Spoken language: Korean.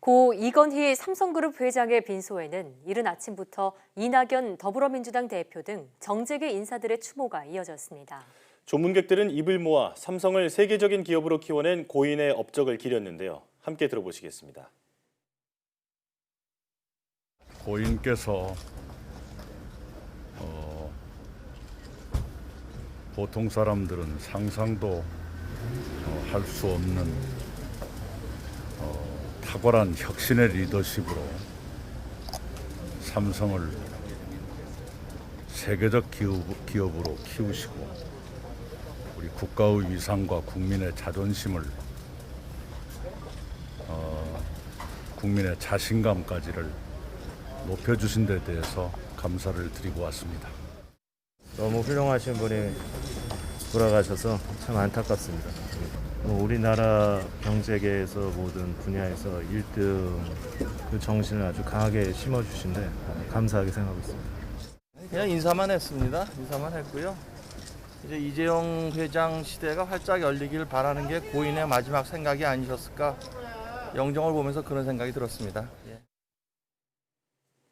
고 이건희 삼성그룹 회장의 빈소에는 이른 아침부터 이낙연 더불어민주당 대표 등 정재계 인사들의 추모가 이어졌습니다. 조문객들은 입을 모아 삼성을 세계적인 기업으로 키워낸 고인의 업적을 기렸는데요. 함께 들어보시겠습니다. 고인께서 어, 보통 사람들은 상상도 할수 없는 어, 탁월한 혁신의 리더십으로 삼성을 세계적 기업, 기업 으로 키우시고 우리 국가의 위상과 국민의 자존심을 어, 국민의 자신감까지를 높여주신 데 대해서 감사를 드리고 왔습니다. 너무 훌륭하신 분이 돌아가셔서 참 안타깝습니다. 뭐 우리나라 경제계에서 모든 분야에서 1등 그 정신을 아주 강하게 심어주신데 감사하게 생각하고 있습니다. 그냥 인사만 했습니다. 인사만 했고요. 이제 이재용 회장 시대가 활짝 열리길 바라는 게 고인의 마지막 생각이 아니셨을까 영정을 보면서 그런 생각이 들었습니다. 예.